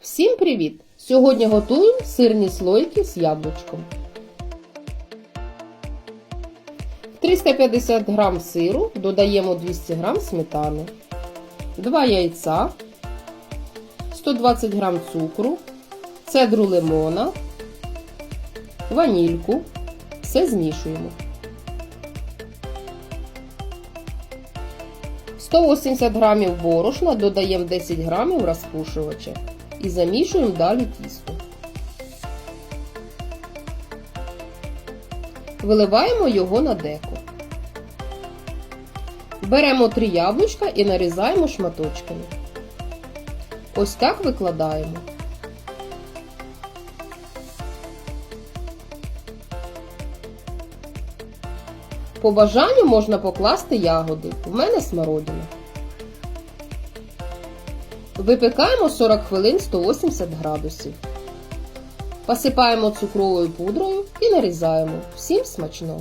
Всім привіт! Сьогодні готуємо сирні слойки з яблучком. 350 г сиру додаємо 200 г сметани, 2 яйця, 120 г цукру, цедру лимона, ванільку. Все змішуємо. 180 г борошна додаємо 10 г розпушувача і замішуємо далі тісто. Виливаємо його на деко. Беремо 3 яблучка і нарізаємо шматочками. Ось так викладаємо. По бажанню можна покласти ягоди. В мене смородина. Випікаємо 40 хвилин 180 градусів. Посипаємо цукровою пудрою і нарізаємо. Всім смачного!